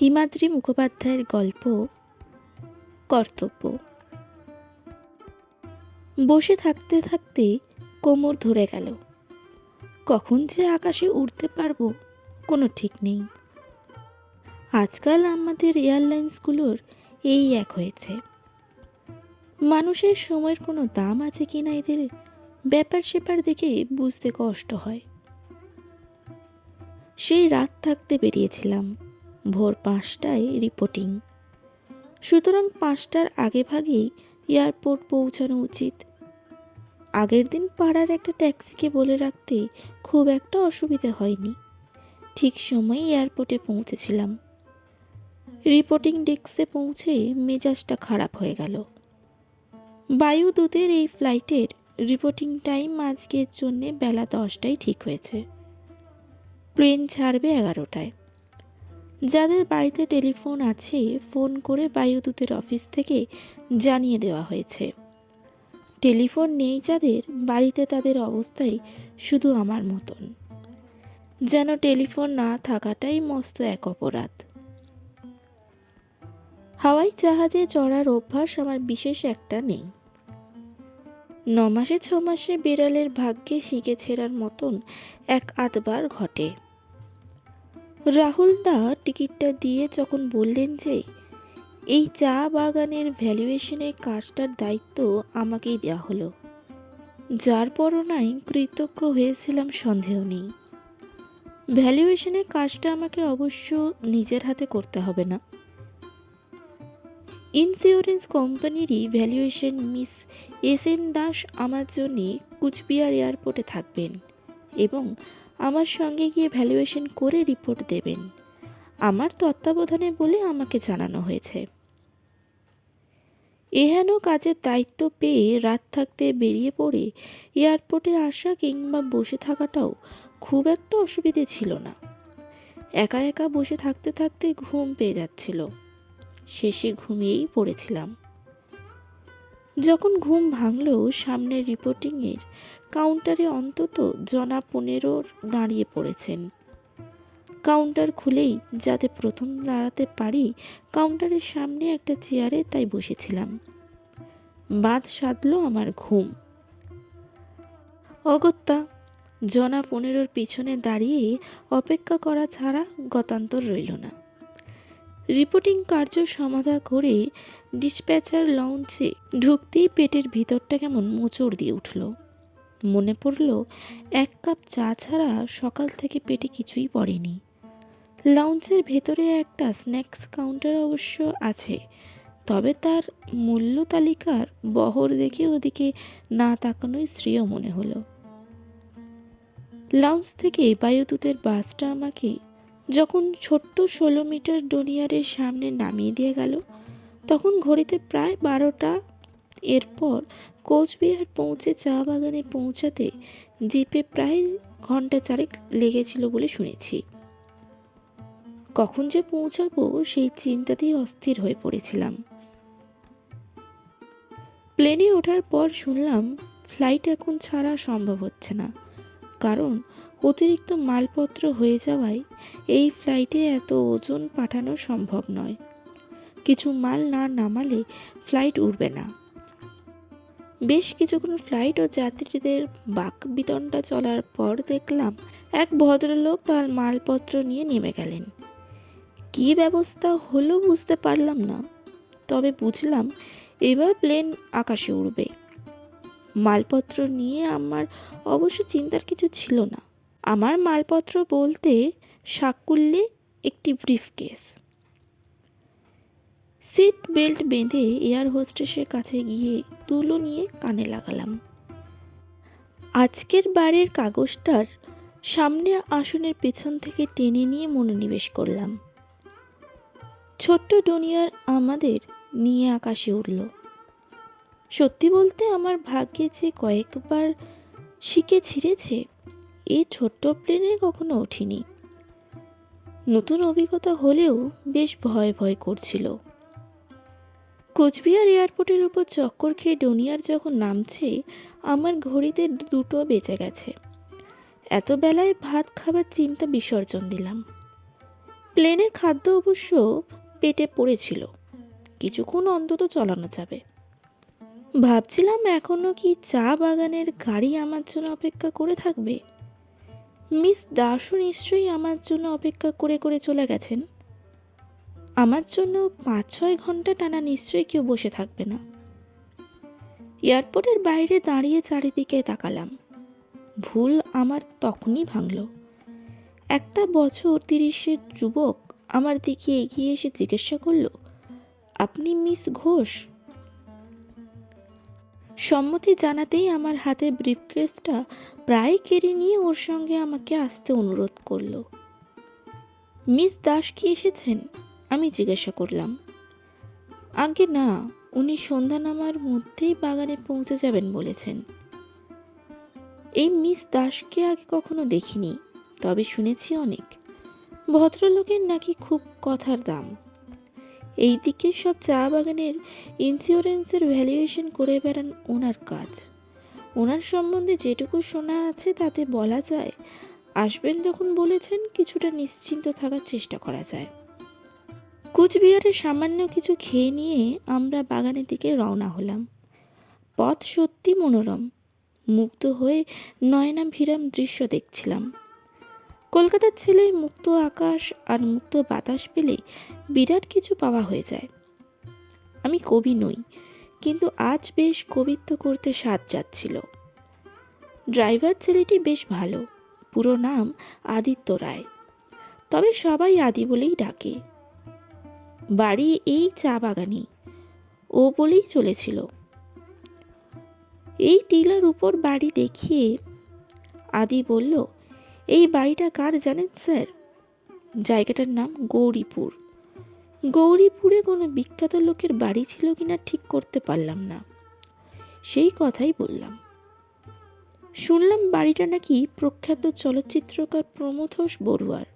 হিমাদ্রি মুখোপাধ্যায়ের গল্প, কর্তব্য। বসে থাকতে থাকতে কোমর ধরে গেল। কখন যে আকাশে উড়তে পারব কোনো ঠিক নেই। আজকাল আমাদের এয়ারলাইন্সগুলোর এই এক হয়েছে। মানুষের সময়ের কোনো দাম আছে কি না এদের ব্যাপার স্যাপার দেখে বুঝতে কষ্ট হয়। সেই রাত থাকতে বেরিয়েছিলাম। ভোর পাঁচটায় রিপোর্টিং। সুতরাং পাঁচটার আগে ভাগেই এয়ারপোর্ট পৌঁছানো উচিত। আগের দিন পাড়ার একটা ট্যাক্সিকে বলে রাখতে খুব একটা অসুবিধে হয়নি। ঠিক সময়ে এয়ারপোর্টে পৌঁছেছিলাম। রিপোর্টিং ডেস্কে পৌঁছে মেজাজটা খারাপ হয়ে গেল। বায়ুদূতের এই ফ্লাইটের রিপোর্টিং টাইম আজকের জন্যে বেলা দশটায় ঠিক হয়েছে। প্লেন ছাড়বে এগারোটায়। যাদের বাড়িতে টেলিফোন আছে, ফোন করে বায়ুদূতের অফিস থেকে জানিয়ে দেওয়া হয়েছে। টেলিফোন নেই যাদের, বাড়িতে তাদের অবস্থাই শুধু আমার মতন। যেন টেলিফোন না থাকাটাই মস্ত এক অপরাধ। হাওয়াই জাহাজে চড়ার অভ্যাস আমার বিশেষ একটা নেই। ন মাসে ছ মাসে বিড়ালের ভাগ্যে শিখে ছেঁড়ার মতন এক আধবার ঘটে। রাহুল দা টিকিটটা দিয়ে যখন বললেন যে, এই চা বাগানের ভ্যালুয়েশনের কাজটার দায়িত্ব আমাকেই দেওয়া হলো। যার পরনাই কৃতজ্ঞ হয়েছিলাম, সন্দেহ নেই। ভ্যালুয়েশনের কাজটা আমাকে অবশ্য নিজের হাতে করতে হবে না। ইন্স্যুরেন্স কোম্পানিরই valuation miss S N Das আমার জন্যে কুচবিহার এয়ারপোর্টে থাকবেন এবং আমার সঙ্গে গিয়ে ভ্যালুয়েশন করে রিপোর্ট দেবেন। আমার তত্ত্বাবধানে বলে আমাকে জানানো হয়েছে। এহেন কাজের দায়িত্ব পেয়ে রাত থাকতে বেরিয়ে পড়ে এয়ারপোর্টে আসা কিংবা বসে থাকাটাও খুব একটা অসুবিধে ছিল না। একা একা বসে থাকতে থাকতে ঘুম পেয়ে যাচ্ছিল। শেষে ঘুমিয়েই পড়েছিলাম। যখন ঘুম ভাঙল, সামনের রিপোর্টিংয়ের কাউন্টারে অন্তত জনা পনেরোর দাঁড়িয়ে পড়েছেন। কাউন্টার খুলেই যাতে প্রথম দাঁড়াতে পারি, কাউন্টারের সামনে একটা চেয়ারে তাই বসেছিলাম। বাদ সাধলো আমার ঘুম। অগত্যা জনা পনেরোর পিছনে দাঁড়িয়ে অপেক্ষা করা ছাড়া গতান্তর রইল না। রিপোর্টিং কার্য সমাধা করে ডিসপ্যাচার লঞ্চে ঢুকতেই পেটের ভিতরটা কেমন মোচড় দিয়ে উঠল। মনে পড়ল, এক কাপ চা ছাড়া সকাল থেকে পেটে কিছুই পড়েনি। লাউঞ্জের ভেতরে একটা স্ন্যাক্স কাউন্টার অবশ্য আছে, তবে তার মূল্য তালিকার বহর দেখে ওদিকে না তাকানোই শ্রেয় মনে হলো। লাউঞ্জ থেকে বায়ুদূতের বাসটা আমাকে যখন ছোট্ট ষোলো মিটার ডোনিয়ারের সামনে নামিয়ে দিয়ে গেল, তখন ঘড়িতে প্রায় বারোটা, এরপর কোচবিহার পৌঁছে চা বাগানে পৌঁছাতে জিপে প্রায় ঘণ্টা চারেক লেগেছিল বলে শুনেছি। কখন যে পৌঁছাবো সেই চিন্তাতেই অস্থির হয়ে পড়েছিলাম। প্লেনে ওঠার পর শুনলাম ফ্লাইট এখন ছাড়া সম্ভব হচ্ছে না। কারণ অতিরিক্ত মালপত্র হয়ে যাওয়ায় এই ফ্লাইটে এত ওজন পাঠানো সম্ভব নয়। কিছু মাল না নামালে ফ্লাইট উড়বে না। বেশ কিছুক্ষণ ফ্লাইট ও যাত্রীদের বাক বিতনটা চলার পর দেখলাম এক ভদ্রলোক তার মালপত্র নিয়ে নেমে গেলেন। কী ব্যবস্থা হলো বুঝতে পারলাম না, তবে বুঝলাম এবার প্লেন আকাশে উড়বে। মালপত্র নিয়ে আমার অবশ্য চিন্তার কিছু ছিল না। আমার মালপত্র বলতে সাকুল্যে একটি ব্রিফকেস সিট বেল্ট বেঁধে এয়ার হোস্টেসের কাছে গিয়ে তুলো নিয়ে কানে লাগালাম। আজকের বারের কাগজটার সামনে আসনের পেছন থেকে টেনে নিয়ে মনোনিবেশ করলাম। ছোট্ট ডুনিয়ার আমাদের নিয়ে আকাশে উঠল সত্যি বলতে আমার ভাগ্যে যে কয়েকবার শিখে ছিঁড়েছে এই ছোট্ট প্লেনে কখনো ওঠিনি। নতুন অভিজ্ঞতা হলেও বেশ ভয় ভয় করছিল। কোচবিহার এয়ারপোর্টের উপর চক্কর খেয়ে ডোনিয়ার যখন নামছে, আমার ঘড়িতে দুটো বেঁচে গেছে। এত বেলায় ভাত খাবার চিন্তা বিসর্জন দিলাম। প্লেনের খাদ্য অবশ্য পেটে পড়েছিল। কিছুক্ষণ অন্তত চালানো যাবে। ভাবছিলাম এখনও কি চা বাগানের গাড়ি আমার জন্য অপেক্ষা করে থাকবে? মিস দাসও নিশ্চয়ই আমার জন্য অপেক্ষা করে করে চলে গেছেন। আমার জন্য পাঁচ ছয় ঘণ্টা টানা নিশ্চয়ই কেউ বসে থাকবে না। এয়ারপোর্টের বাইরে দাঁড়িয়ে চারিদিকে তাকালাম। ভুল আমার তখনই ভাঙল। একটা বছর তিরিশের যুবক আমার দিকে এগিয়ে এসে জিজ্ঞাসা করল, আপনি মিস ঘোষ? সম্মতি জানাতেই আমার হাতের ব্রিফকেসটা প্রায় কেড়ে নিয়ে ওর সঙ্গে আমাকে আসতে অনুরোধ করল। মিস দাস কি এসেছেন? আমি জিজ্ঞাসা করলাম, আগে না, উনি সন্ধ্যা নামার মধ্যেই বাগানে পৌঁছে যাবেন বলেছেন। এই মিস দাসকে আগে কখনো দেখিনি, তবে শুনেছি অনেক। ভদ্রলোকের নাকি খুব কথার দাম। এই দিকে সব চা বাগানের ইন্স্যুরেন্সের ভ্যালুয়েশন করে বেড়ান ওনার কাজ। ওনার সম্বন্ধে যেটুকু শোনা আছে তাতে বলা যায়, আসবেন যখন বলেছেন কিছুটা নিশ্চিন্ত থাকার চেষ্টা করা যায়। কুচবিহারের সামান্য কিছু খেয়ে নিয়ে আমরা বাগানের দিকে রওনা হলাম। পথ সত্যি মনোরম। মুগ্ধ হয়ে নয়নাভিরাম দৃশ্য দেখছিলাম। কলকাতার ছেলে মুক্ত আকাশ আর মুক্ত বাতাস পেলে বিরাট কিছু পাওয়া হয়ে যায়। আমি কবি নই, কিন্তু আজ বেশ কবিত্ব করতে স্বাদ যাচ্ছিল। ড্রাইভার ছেলেটি বেশ ভালো। পুরো নাম আদিত্য রায়। তবে সবাই আদি বলেই ডাকে। বাড়ি এই চা বাগানে ও বলেই চলেছিল। এই টিলার উপর বাড়ি দেখিয়ে আদি বলল, এই বাড়িটা কার জানেন, স্যার? জায়গাটার নাম গৌরীপুর। গৌরীপুরে কোনো বিখ্যাত লোকের বাড়ি ছিল কিনা ঠিক করতে পারলাম না। সেই কথাই বললাম। শুনলাম বাড়িটা নাকি প্রখ্যাত চলচ্চিত্রকার প্রমথোষ বড়ুয়ার।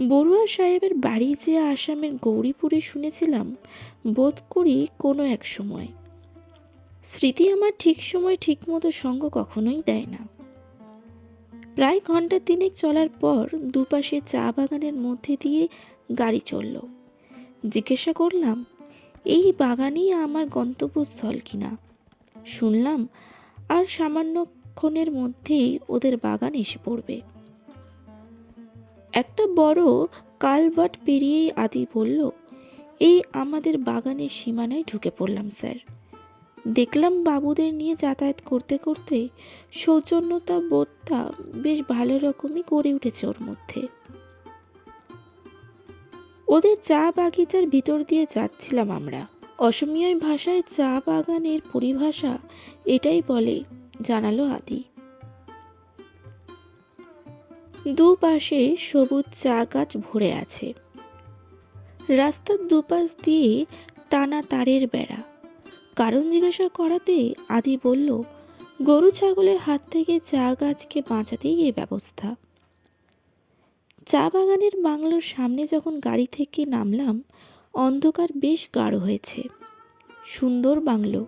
বড়ুয়া সাহেবের বাড়ি যে আসামের গৌরীপুরে শুনেছিলাম, বোধ করি কোনো এক সময়। স্মৃতি আমার ঠিক সময় ঠিক মতো সঙ্গ কখনোই দেয় না। প্রায় ঘণ্টা তিনেক চলার পর দুপাশে চা বাগানের মধ্যে দিয়ে গাড়ি চলল। জিজ্ঞাসা করলাম, এই বাগানই আমার গন্তব্যস্থল কিনা শুনলাম, আর সামান্যক্ষণের মধ্যেই ওদের বাগান এসে পড়বে। একটা বড় কালভার্ট পেরিয়েই আদি বলল, এই আমাদের বাগানের সীমানায় ঢুকে পড়লাম, স্যার। দেখলাম বাবুদের নিয়ে যাতায়াত করতে করতে সৌজন্যতা বোধটা বেশ ভালো রকমই করে উঠেছে ওর মধ্যে। ওদের চা বাগিচার ভিতর দিয়ে যাচ্ছিলাম আমরা। অসমীয় ভাষায় চা বাগানের পরিভাষা এটাই বলে, জানালো আদি। দুপাশে সবুজ চা গাছ ভরে আছে। রাস্তার দুপাশ দিয়ে টানা তারের বেড়া। কারণ জিজ্ঞাসা করাতে আদি বলল, গরু ছাগলের হাত থেকে চা গাছকে বাঁচাতেই এ ব্যবস্থা। চা বাগানের বাংলোর সামনে যখন গাড়ি থেকে নামলাম, অন্ধকার বেশ গাঢ় হয়েছে। সুন্দর বাংলো।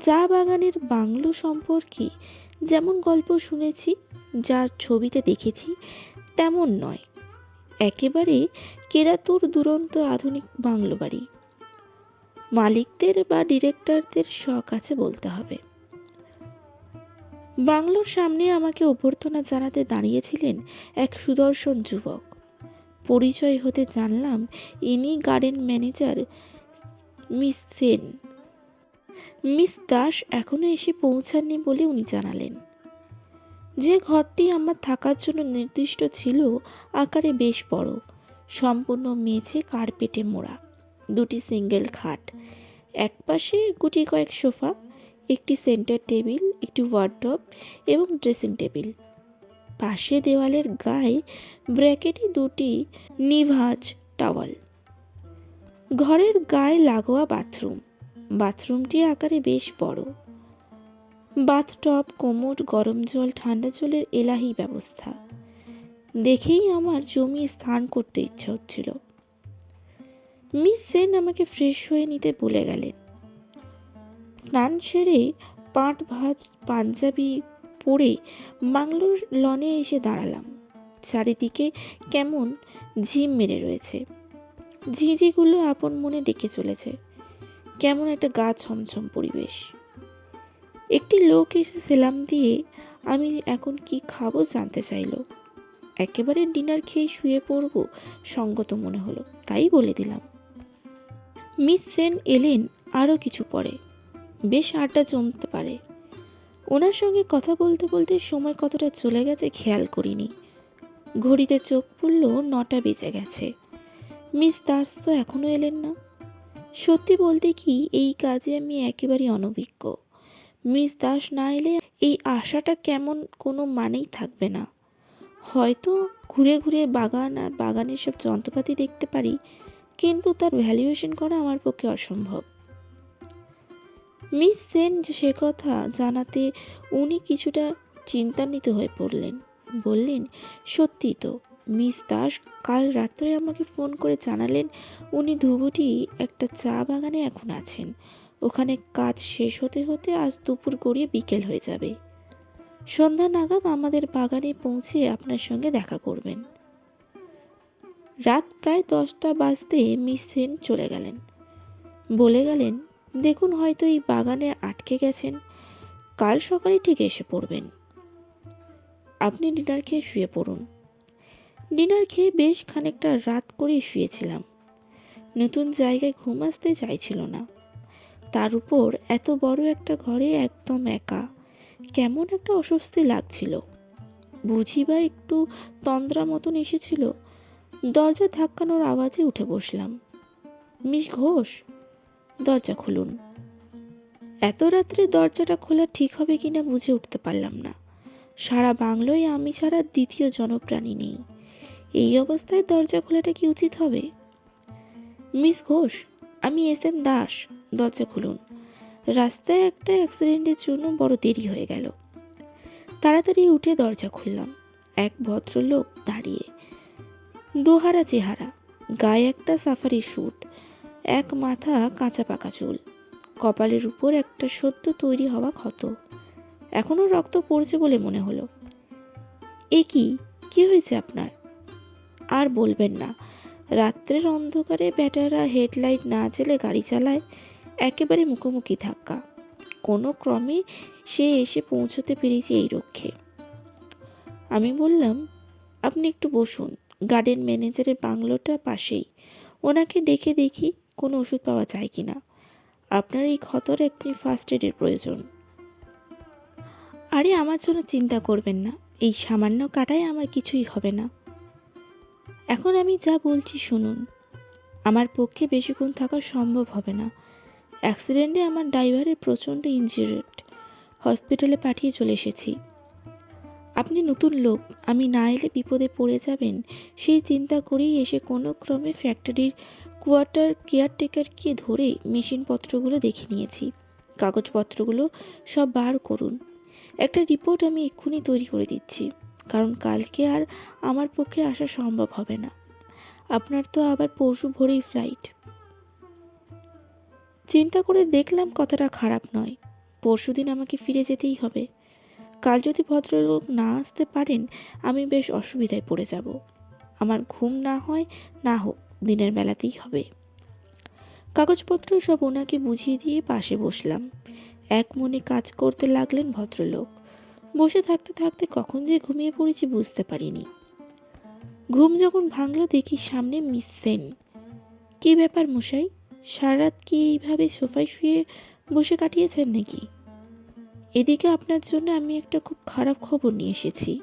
চা বাগানের বাংলো সম্পর্কে যেমন গল্প শুনেছি, যার ছবিতে দেখেছি, তেমন নয়। একেবারে কেদাতুর দুরন্ত আধুনিক বাংলো বাড়ি। মালিকদের বা ডিরেক্টরদের শখ আছে বলতে হবে। বাংলোর সামনে আমাকে অভ্যর্থনা জানাতে দাঁড়িয়েছিলেন এক সুদর্শন যুবক। পরিচয় হতে জানলাম ইনি garden manager, miss Sen. Miss Das এখনও এসে পৌঁছাননি বলে উনি জানালেন। যে ঘরটি আমার থাকার জন্য নির্দিষ্ট ছিল, আকারে বেশ বড়। সম্পূর্ণ মেঝে, কার্পেটে মোড়া। দুটি সিঙ্গেল খাট। এক পাশে গুটি কয়েক সোফা, একটি সেন্টার টেবিল, একটি ওয়ার্ডরোব এবং ড্রেসিং টেবিল। পাশে দেওয়ালের গায়ে ব্র্যাকেটে দুটি নিভাজ টাওয়াল। ঘরের গায়ে লাগোয়া বাথরুম। বাথরুমটি আকারে বেশ বড়। বাথটব কোমোড গরম জল, ঠান্ডা জলের এলাহি ব্যবস্থা। দেখেই আমার জমিয়ে স্নান করতে ইচ্ছা হচ্ছিল। মিস সেন আমাকে ফ্রেশ হয়ে নিতে বলে গেলেন। স্নান সেরে পাট ভাজ পাঞ্জাবি পরে বাংলোর লনে এসে দাঁড়ালাম। চারিদিকে কেমন ঝিম মেরে রয়েছে। ঝিঁঝিগুলো আপন মনে ডেকে চলেছে। কেমন একটা গা ছমছম পরিবেশ। একটি লোক এসে সেলাম দিয়ে, আমি এখন কি খাব জানতে চাইলো। একেবারে ডিনার খেয়ে শুয়ে পড়ব, সঙ্গত মনে হলো, তাই বলে দিলাম। মিস সেন এলেন আরও কিছু পরে। বেশ আড্ডা জমতে পারে। ওনার সঙ্গে কথা বলতে বলতে সময় কতটা চলে গেছে খেয়াল করিনি। ঘড়িতে চোখ পড়ল নটা বেজে গেছে। মিস দাস তো এখনও এলেন না। সত্যি বলতে কি, এই কাজে আমি একেবারেই অনভিজ্ঞ। মিস দাস না এলে এই আশাটা কেমন কোনো মানেই থাকবে না। হয়তো ঘুরে ঘুরে বাগান আর বাগানের সব যন্ত্রপাতি দেখতে পারি, কিন্তু তার ভ্যালুয়েশন করা আমার পক্ষে অসম্ভব। মিস সেন সে কথা জানাতে উনি কিছুটা চিন্তান্বিত হয়ে পড়লেন। বললেন সত্যি তো। মিস দাস কাল রাত্রে আমাকে ফোন করে জানালেন, উনি ধুবুটি একটা চা বাগানে এখন আছেন। ওখানে কাজ শেষ হতে হতে আজ দুপুর গড়িয়ে বিকেল হয়ে যাবে। সন্ধ্যা নাগাদ আমাদের বাগানে পৌঁছে আপনার সঙ্গে দেখা করবেন। রাত প্রায় দশটা বাজতে মিস সেন চলে গেলেন। বলে গেলেন, দেখুন, হয়তো এই বাগানে আটকে গেছেন। কাল সকালে ঠিক এসে পড়বেন। আপনি ডিনার খেয়ে শুয়ে পড়ুন। ডিনার খেয়ে বেশ খানিকটা রাত করে শুয়েছিলাম। নতুন জায়গায় ঘুম আসতে চাইছিল না। তার উপর এত বড় একটা ঘরে একদম একা, কেমন একটা অস্বস্তি লাগছিল। বুঝি বা একটু তন্দ্রা মতন এসেছিল, দরজা ধাক্কানোর আওয়াজে উঠে বসলাম। মিস ঘোষ, দরজা খুলুন। এত রাত্রে দরজাটা খোলা ঠিক হবে কিনা বুঝে উঠতে পারলাম না। সারা বাংলোয় আমি ছাড়া দ্বিতীয় জনপ্রাণী নেই। এই অবস্থায় দরজা খোলাটা কি উচিত হবে? মিস ঘোষ, আমি এস এন দাস, দরজা খুলুন। রাস্তায় একটা অ্যাক্সিডেন্টের জন্য বড় দেরি হয়ে গেল। তাড়াতাড়ি উঠে দরজা খুললাম। এক ভদ্রলোক দাঁড়িয়ে। দোহারা চেহারা, গায়ে একটা সাফারি স্যুট, এক মাথা কাঁচা পাকা চুল, কপালের উপর একটা সদ্য তৈরি হওয়া ক্ষত। এখনও রক্ত পড়ছে বলে মনে হলো। এ কি? কি হয়েছে আপনার? আর বলবেন না। রাত্রের অন্ধকারে ব্যাটারা হেডলাইট না জেলে গাড়ি চালায়, একেবারে মুখোমুখি ধাক্কা। কোনো ক্রমে সে এসে পৌঁছতে পেরেছে এই রক্ষে। আমি বললাম, আপনি একটু বসুন। গার্ডেন ম্যানেজারের বাংলোটা পাশেই। ওনাকে ডেকে দেখি কোনো ওষুধ পাওয়া যায় কি না আপনার এই ক্ষতর একটি ফার্স্ট এডের প্রয়োজন। আরে, আমার জন্য চিন্তা করবেন না। এই সামান্য কাটায় আমার কিছুই হবে না। এখন আমি যা বলছি শুনুন। আমার পক্ষে বেশিক্ষণ থাকা সম্ভব হবে না। অ্যাক্সিডেন্টে আমার ড্রাইভারের প্রচণ্ড ইনজিউর্ড হসপিটালে পাঠিয়ে চলে এসেছি। আপনি নতুন লোক, আমি না এলে বিপদে পড়ে যাবেন, সেই চিন্তা করেই এসে কোনো ক্রমে ফ্যাক্টরির কোয়ার্টার কেয়ারটেকারকে ধরে মেশিনপত্রগুলো দেখে নিয়েছি। কাগজপত্রগুলো সব বার করুন। একটা রিপোর্ট আমি এক্ষুনি তৈরি করে দিচ্ছি। কারণ কালকে আর আমার পক্ষে আসা সম্ভব হবে না। আপনার তো আবার পরশু ভোরেই ফ্লাইট চিন্তা করে দেখলাম কথাটা খারাপ নয়। পরশুদিন আমাকে ফিরে যেতেই হবে। কাল যদি ভদ্রলোক না আসতে পারেন, আমি বেশ অসুবিধায় পড়ে যাব। আমার ঘুম না হয়, না হোক, দিনের বেলাতেই হবে। কাগজপত্র সব ওনাকে বুঝিয়ে দিয়ে পাশে বসলাম। এক মনে কাজ করতে লাগলেন ভদ্রলোক। বসে থাকতে থাকতে কখন যে ঘুমিয়ে পড়েছি বুঝতে পারিনি। ঘুম যখন ভাঙলো দেখি সামনে মিস সেন। কী ব্যাপার মশাই? সারা রাত কি এইভাবে সোফায় শুয়ে বসে কাটিয়েছেন নাকি? এদিকে আপনার জন্য আমি একটা খুব খারাপ খবর নিয়ে এসেছি।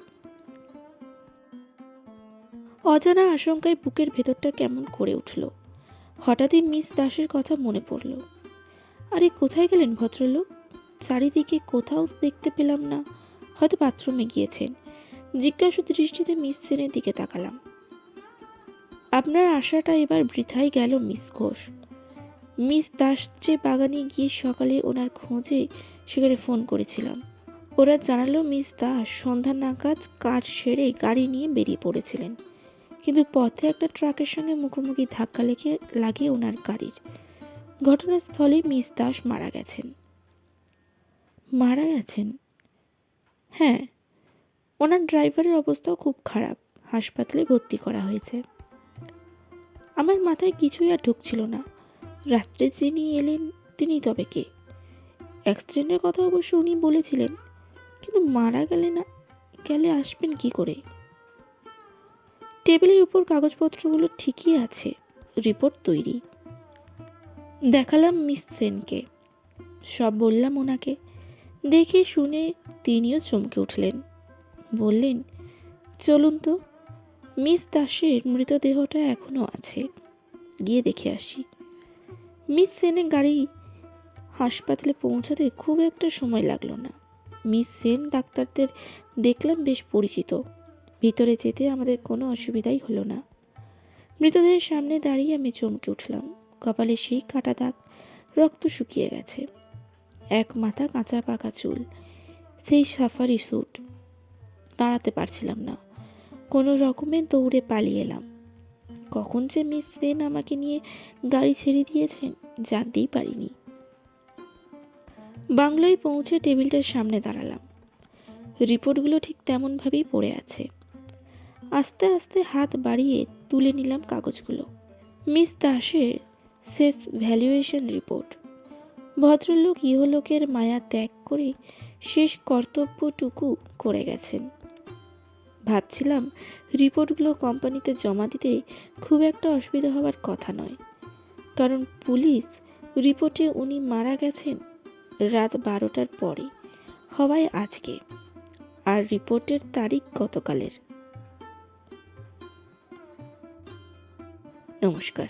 অজানা আশঙ্কায় বুকের ভেতরটা কেমন করে উঠল। হঠাৎই মিস দাসের কথা মনে পড়ল। আরে কোথায় গেলেন ভদ্রলোক? চারিদিকে কোথাও দেখতে পেলাম না। হয়তো বাথরুমে গিয়েছেন। জিজ্ঞাসু দৃষ্টিতে মিস সেনের দিকে তাকালাম। আপনার আশাটা এবার বৃথাই গেল মিস ঘোষ। মিস দাস যে বাগানে গিয়ে সকালে ওনার খোঁজে সেখানে ফোন করেছিলাম। ওরা জানালো মিস দাস সন্ধ্যা নাগাদ কাজ সেরে গাড়ি নিয়ে বেরিয়ে পড়েছিলেন। কিন্তু পথে একটা ট্রাকের সঙ্গে মুখোমুখি ধাক্কা লেগে, লাগে ওনার গাড়ির। ঘটনাস্থলে মিস দাস মারা গেছেন। মারা গেছেন? হ্যাঁ ওনার ড্রাইভারের অবস্থাও খুব খারাপ। হাসপাতালে ভর্তি করা হয়েছে। আমার মাথায় কিছুই আর ঢুকছিল না। রাত্রে যিনি এলেন, তিনি তবে কে? অ্যাক্সিডেন্টের কথা অবশ্য উনি বলেছিলেন, কিন্তু মারা গেলে না, গেলে আসবেন কি করে? টেবিলের উপর কাগজপত্রগুলো ঠিকই আছে, রিপোর্ট তৈরি। দেখালাম মিস সেনকে। সব বললাম ওনাকে। দেখে শুনে তিনিও চমকে উঠলেন। বললেন, চলুন তো, মিস দাসের মৃতদেহটা এখনও আছে। গিয়ে দেখে আসি। মিস সেনের গাড়ি হাসপাতালে পৌঁছাতে খুব একটা সময় লাগল না। মিস সেন ডাক্তারদের দেখলাম বেশ পরিচিত। ভিতরে যেতে আমাদের কোনো অসুবিধাই হলো না। মৃতদেহের সামনে দাঁড়িয়ে আমি চমকে উঠলাম। কপালে সেই কাটা দাগ, রক্ত শুকিয়ে গেছে। এক মাথা কাঁচা পাকা চুল। সেই সাফারি স্যুট। দাঁড়াতে পারছিলাম না। কোনো রকমে দৌড়ে পালিয়ে এলাম। কখন যে মিস সেন আমাকে নিয়ে গাড়ি ছেড়ে দিয়েছেন জানতেই পারিনি। বাংলোয় পৌঁছে টেবিলটার সামনে দাঁড়ালাম। রিপোর্টগুলো ঠিক তেমনভাবেই পড়ে আছে। আস্তে আস্তে হাত বাড়িয়ে তুলে নিলাম কাগজগুলো। মিস দাসের শেষ ভ্যালুয়েশন রিপোর্ট। ভদ্রলোক ইহলোকের মায়া ত্যাগ করে শেষ কর্তব্যটুকু করে গেছেন। ভাবছিলাম, রিপোর্টগুলো কোম্পানিতে জমা দিতে খুব একটা অসুবিধা হওয়ার কথা নয়। কারণ পুলিশ রিপোর্টে উনি মারা গেছেন রাত বারোটার পরে, হওয়ায় আজকে। আর রিপোর্টের তারিখ গতকালের। নমস্কার।